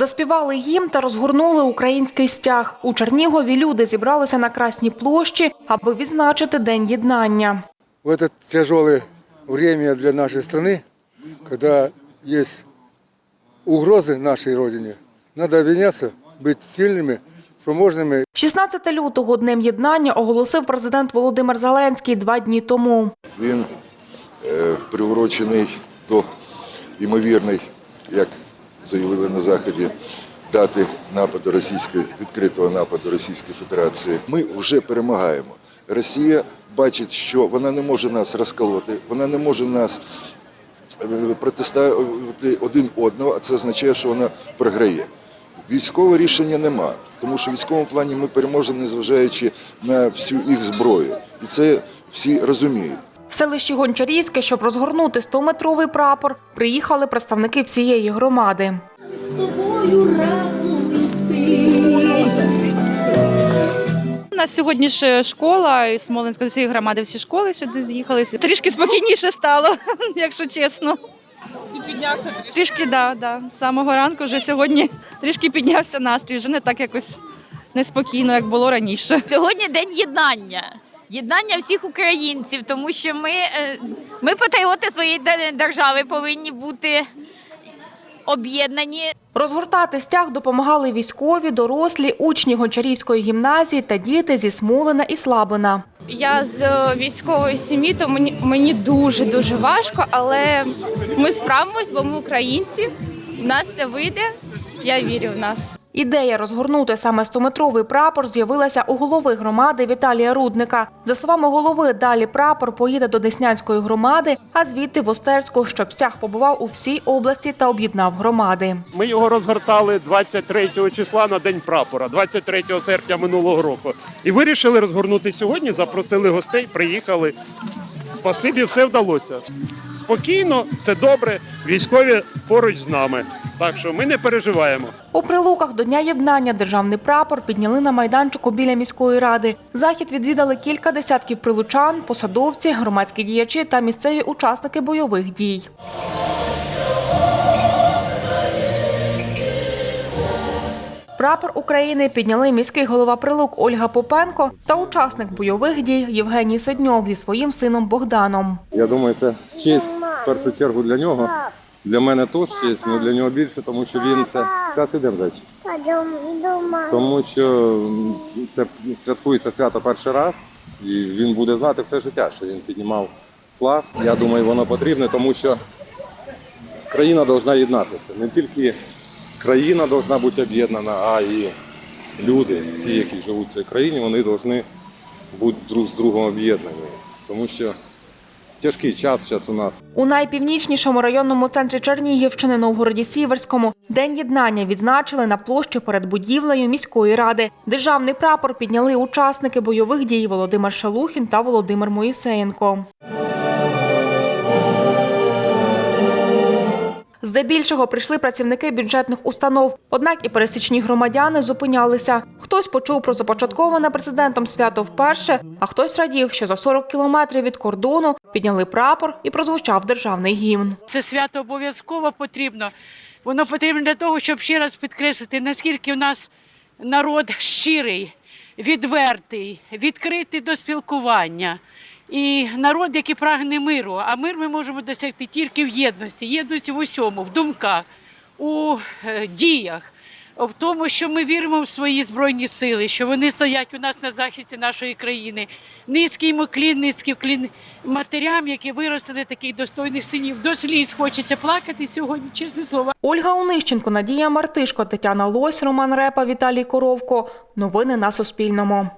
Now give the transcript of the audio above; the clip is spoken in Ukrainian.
Заспівали гімн та розгорнули український стяг. У Чернігові люди зібралися на Красній площі, аби відзначити День єднання. в это тяжелое время для нашей страны, когда есть угрозы нашей Родине, надо объединяться, быть сильными, спроможными 16 лютого Днем єднання оголосив президент Володимир Зеленський два дні тому. Він е, приурочений до ймовірної, як заявили на Заході, дати нападу російської відкритого нападу Російської Федерації. Ми вже перемагаємо. Росія бачить, що вона не може нас розколоти, вона не може нас е, протиставити один одного, а це означає, що вона програє. Військового рішення нема, тому що в військовому плані ми переможемо, незважаючи на всю їх зброю. І це всі розуміють. В селищі Гончарівське, щоб розгорнути 100-метровий прапор, приїхали представники всієї громади. тобою разом. У нас сьогодні ж школа і Смоленська всі громади, всі школи сюди з'їхалися. Трішки спокійніше стало, якщо чесно. піднявся трішки? Трішки, да, да. З самого ранку вже сьогодні трішки піднявся настрій, вже не так якось неспокійно, як було раніше. Сьогодні день єднання. Єднання всіх українців, тому що ми, е, ми патріоти своєї де- держави, повинні бути об'єднані. Розгортати стяг допомагали військові, дорослі, учні Гончарівської гімназії та діти зі Смолина і Слабина. Я з військової сім'ї, то мені, мені дуже дуже важко, але ми справимось, бо ми українці. У нас це вийде. Я вірю в нас. Ідея розгорнути саме 100-метровий прапор з'явилася у голови громади Віталія Рудника. За словами голови, далі прапор поїде до Деснянської громади, а звідти в Остерську, щоб стяг побував у всій області та об'єднав громади. Ми його розгортали 23 числа на День прапора, 23 серпня минулого року. І вирішили розгорнути сьогодні. Запросили гостей, приїхали. Спасибі, все вдалося. Спокійно, все добре. Військові поруч з нами. Так що ми не переживаємо. У прилуках до Дня єднання державний прапор підняли на майданчику біля міської ради. Захід відвідали кілька десятків прилучан, посадовці, громадські діячі та місцеві учасники бойових дій. Прапор України підняли міський голова Прилук Ольга Попенко та учасник бойових дій Євгеній Сидньов зі своїм сином Богданом. Я думаю, це честь в першу чергу для нього. Для мене теж честь, але для нього більше, тому що він це. Зараз ідемо далі. Тому що це святкується свято перший раз, і він буде знати все життя, що він піднімав флаг. Я думаю, воно потрібне, тому що країна повинна єднатися. Не тільки країна повинна бути об'єднана, а і люди, всі, які живуть в цій країні, вони повинні бути друг з другом об'єднані. Тому що тяжкий час зараз у нас. У найпівнічнішому районному центрі Чернігівщини Новгороді Сіверському День єднання відзначили на площі перед будівлею міської ради. Державний прапор підняли учасники бойових дій Володимир Шалухін та Володимир Моїсеєнко. Здебільшого прийшли працівники бюджетних установ, однак і пересічні громадяни зупинялися. Хтось почув про започатковане президентом свято вперше, а хтось радів, що за 40 кілометрів від кордону підняли прапор і прозвучав державний гімн. Це свято обов'язково потрібно. Воно потрібно для того, щоб ще раз підкреслити, наскільки в нас народ щирий, відвертий, відкритий до спілкування. І народ, який прагне миру. А мир ми можемо досягти тільки в єдності, єдності в усьому, в думках, у е, діях, в тому, що ми віримо в свої збройні сили, що вони стоять у нас на захисті нашої країни. Низький йому клін, низький клін матерям, які виростили таких достойних синів. До сліз хочеться плакати сьогодні, чесне слово. Ольга Онищенко, Надія Мартишко, Тетяна Лось, Роман Репа, Віталій Коровко. Новини на Суспільному.